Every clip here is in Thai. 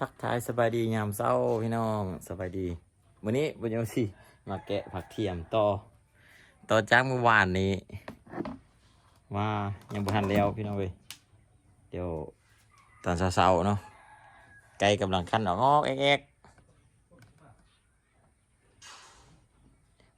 ทักทายสบายดียามเศร้าพี่น้องสบายดีวันนี้บุญยงสิมาแกะผักเทียมต่อต่อจากเมื่อวานนี้ว่ายังบุทันแล้วพี่น้องเว้ยเดี๋ยวตอนเช้าๆเนาะไก่กำลังขั้นออกงอกแอก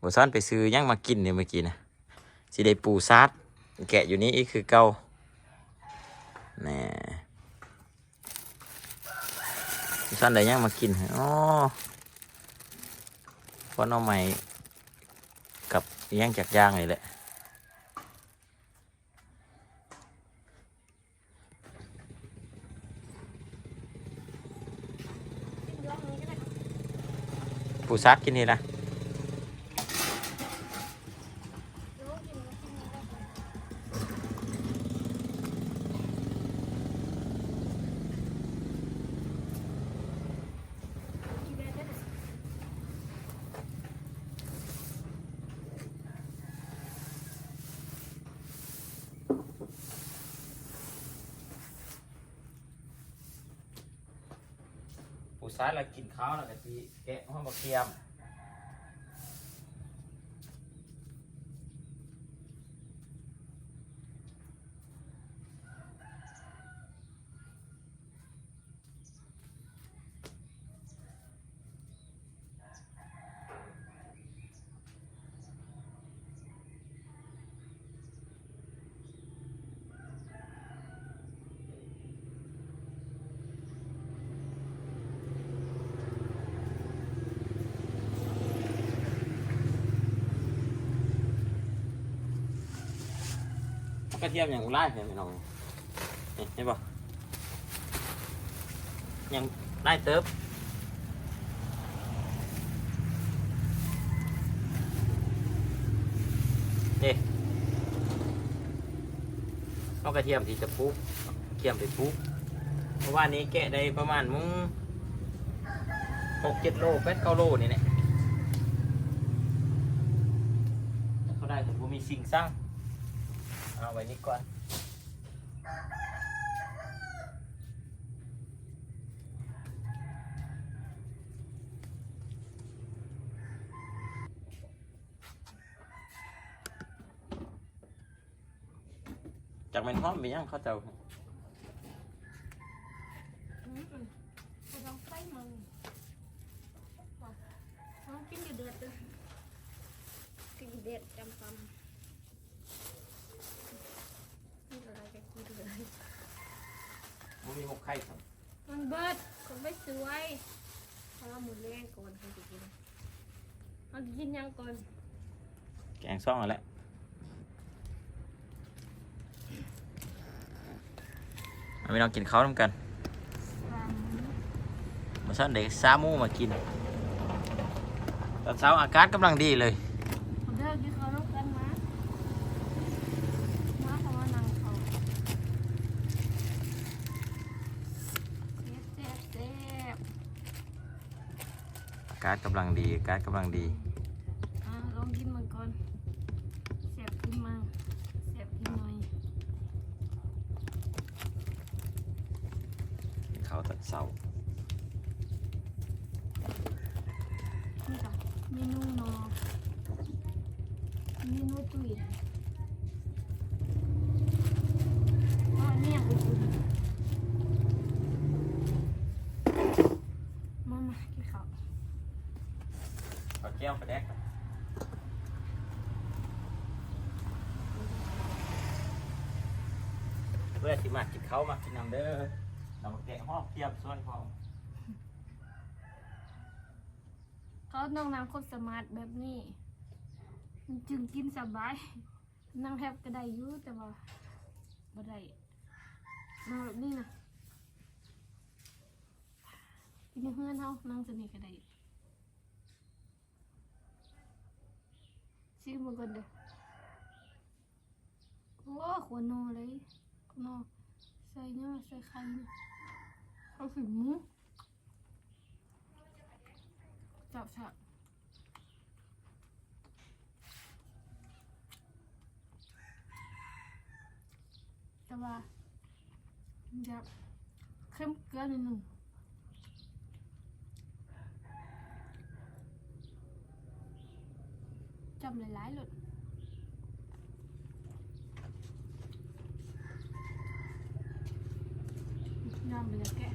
บัวซ้อนไปซื้อยังมากินเนี่ยเมื่อกี้นะสิได้ปูซัดแกะอยู่นี้อีกคือเก่าแหน่ สันได้ยังมากินอ๋อเพราะน้องใหม่กับอิหยังจากย่างเลยแหละผู้ซักกินนี่นะ ผู้ซักเรากินข้าวแล้วก็ทีแกะห้องบะเคียม กระเทียมอย่างไล่เห็นไหมน้องนี่เห็นปะยังไล่เติบนี่เอากระเทียมที่จะปลูกเทียมไปปลูกเพราะว่านี้แกะได้ประมาณมึงหกเจ็ดโลแปดเก้าโลนี่แหละเขาได้ผมมีสิ่งสร้าง เอาไว้นี่ก่อนจากเป็นห้อมไปยังเขาเจ้าจะต้องไฟมันต้องกินอยู่เดือดเลยกินเด็ดจำปำนี่อะไรจะกินเลย มันมีหมกไข่ครับมันเบิดคนไม่สวยเพราะว่าหมุนแรงก่อนคนจะกินมันกินยังก่อนแกงซ่องอะไรเอาไปลองกินข้าวน้ำกันมาสั่นเด็กซามูมากิน ตอนเช้าอากาศกำลังดีเลย ผมเลิกกินเขาต้องกันมามาเพราะว่านังเขาเจ็บเจ็บเจ็บ อากาศกำลังดีอากาศกำลังดีอะลองกินมันก่อนเสียบกินมาเสียบกินหน่อยกินข้าวตอนเช้านี่ค่ะเมนูนอเมนูตุ๋ยอ๋อเนี่ยอุ่นๆมามากินข้าว ข้าวแก้วกระแดกเพื่อที่มากินข้ามากินน้ำเด้อเรามาแกะห้องเทียบส่วนของเขาต้องน้ำคนสมาร์ทแบบนี้ มันจึงกินสบาย นั่งแทบก็ได้อยู่แต่ว่าบ่ได้มาแบบนี้นะกินเพื่อนเฮานั่งสนิทก็ได้ ชิมมาก่อนเด้อโอ้ขวานอเลยขวานอใส่เนื้อใส่ไข่เนี่ยเขาถึงหมูจับฉะแต่ว่าจะเข้มเกลือนิดหนึ่ง จำหลายๆหลุดยอมไปเลยแกะ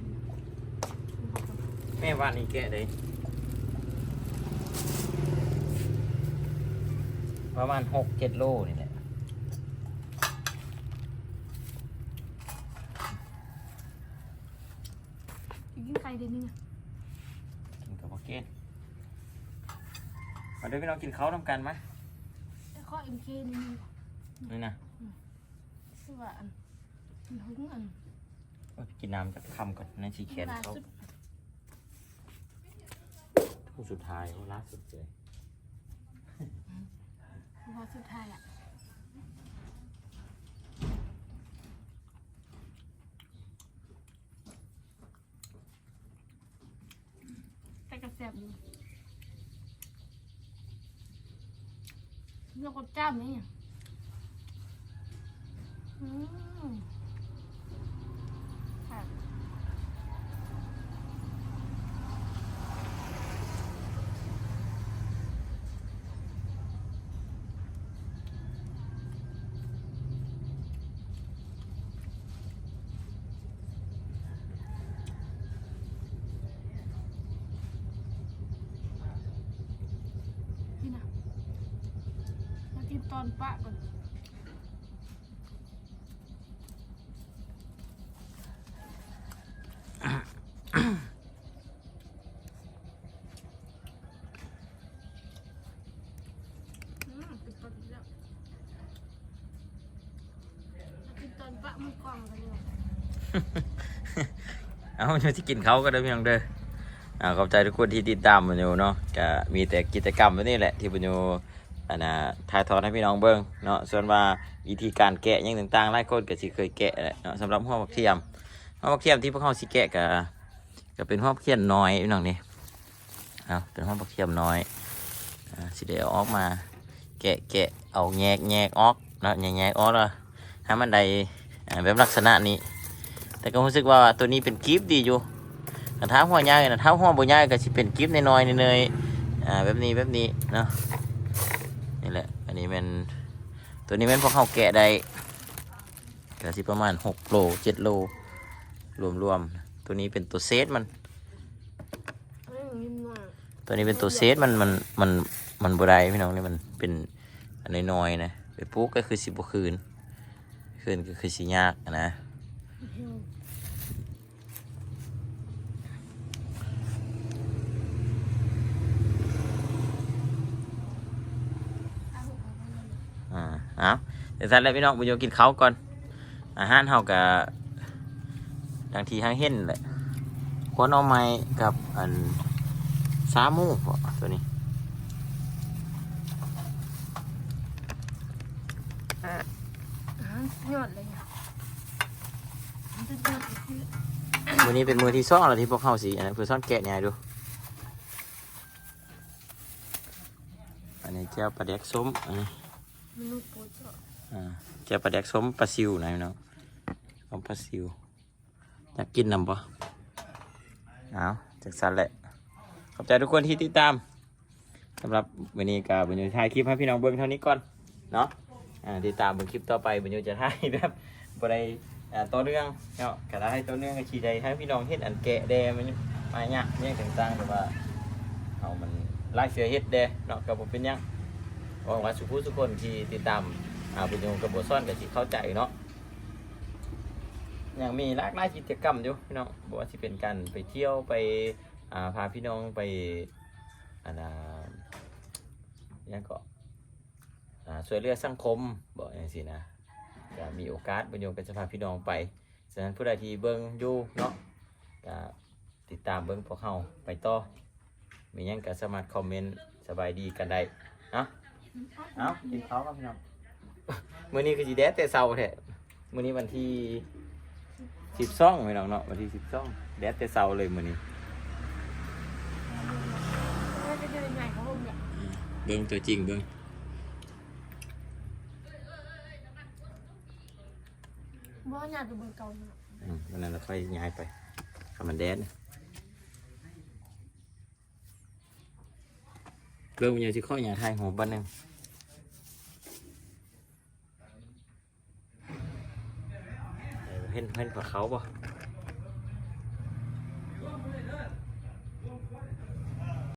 แม่ว่านี่แกะเลยประมาณหกเจ็ดโลนี่แหละกินไข่เดี๋ยวนี้นะกินกับพ่อเกน มาเดี๋ยวพี่น้องกินข้าวทำกันไหมแต่ข้อเอ็มเคนี่มันนี่นะคือว่าอันมันหึงอันเอาไปกินน้ำจากคำก่อนนั่นสีแขนล่าเขาสุดผู้สุดท้ายโอ้ล่าสุดเลยพอสุดท้ายอะแต่กระแสบอยู่ เรื่องกดจ้ามนี่อืมค่ะ นี่นะมากินต อนปะก่อนเอนอีกแล้วมากินตอนปะกล้อนเอาเดี๋ยวที่กินเขาก็ได้เพี่น้องเด้อขอบใจทุกคนที่ติดตามบุญโยเนาะก็มีแต่กิจกรรมแบบนี้แหละที่บุญโย อันน่ะถ่ายทอดให้พี่น้องเบิ่งเนาะส่วนว่าวิธีการแกะยังต่างๆหลายคนก็สิเคยแกะแหละเนาะสำหรับหัวบักเทียมหัวบักเทียมที่พวกเขาสิแกะก็ก็เป็นหัวบักเทียมน้อยพี่น้องนี่เอาเป็นหัวบักเทียมน้อยสิได้เอาออกมา แกะแกะเอาแยกแยกออกเนาะแยกแยกออกแล้วให้มันได้แบบลักษณะนี้ แต่ก็รู้สึกว่าตัวนี้เป็นกิฟต์ดีอยู่แต่ถ้าหัวใหญ่นะถ้าหัวบ่ใหญ่ก็สิเป็นกิฟต์น้อยๆเนยๆอ่าแบบนี้แบบนี้เนาะ ตัวนี้เป็นตัวนี้เป็นพวกเขาแกะได้ก็สิประมาณ6โล7โล รวมๆ ตัวนี้เป็นตัวเซตมัน ตัวนี้เป็นตัวเซตมันมันมันมันบ่ไดพี่น้องนี่มันเป็นอันน้อยๆนะไปปุ๊กก็คือสิบคืน คืนก็คือสิยากนะ หิวเอาเอาเอาเอา อ่า เอาเดี๋ยวท่านแล้วพี่น้องบุญโยกินข้าวก่อน อาหารเฮากับดังทีห้างเห็นแหละควนเอาไม้กับอันสาหมูบ่ตัวนี้อ่ายอดเลยอะมันจะยอดอีกทีมือนี้เป็นมือที่ซ่องแล้วที่พวกเขาสิอันนั้นคือซ่อนแกะเนี่ยดู อันนี้เจ้าปลาแดกส้มอันนี้ มนุษย์ปูเจาะอ่าเจ้าปลาแดกส้มปลาซิวนะพี่น้องส้มปลาซิวอยากกินนำปะเอาจากสันแหละ ขอบใจทุกคนที่ติดตามสำหรับวันนี้กับบุญโยถ่ายคลิปให้พี่น้องเบิ้งเท่านี้ก่อนเนาะอ่าติดตามเบิ้งคลิปต่อไปบุญโยจะถ่ายแบบบได้อ่าต่อเนื่องเนาะกระได้ต่อเนื่องกับชีใดให้พี่น้องเห็นอันแกะแดมันมาเนี่ยเนี่ยต่างๆแต่ว่าเอามันลายเสือเฮ็ดแดเนาะกับผมเป็นหยังหวังว่าสุภุทุกคนที่ติดตาม อ่าบุญโยกับบทซ่อนกับที่เข้าใจเนาะยังมีหลากหลายกิจกรรมอยู่พี่น้องบอกว่าที่เป็นการไปเที่ยวไปอ่าพาพี่น้องไปอันน่ะยังก็อ่าช่วยเหลือสังคมบอกอย่างสินะก็มีโอกาสบุญโยมก็จะพาพี่น้องไปฉะนั้นผู้ใดที่เบิ้งอยู่เนาะก็ติดตามเบิ้งพวกเขาไปต่อมีหยังก็สามารถคอมเมนต์สบายดีกันได้เนาะเอากินข้าวกันพี่น้อง มื้อนี้คือจีแดดแต่เช้าแท้มื้อนี้วันที่สิบสองพี่น้องเนาะวันที่สิบสองแดดแต่เช้าเลยมื้อนี้ไม่จะเป็นยังไงของผมเนี่ยเบิ้งตัวจริงเบิ้งบ่อยากจะเบิ่งเก่าเนี่ยอืมวันนั้นเราค่อยย้ายไปคำมันแดนเริ่มยังที่ข้อย้ายไทยหัวบ้านหนึง เห็นเห็นผักเขาบ่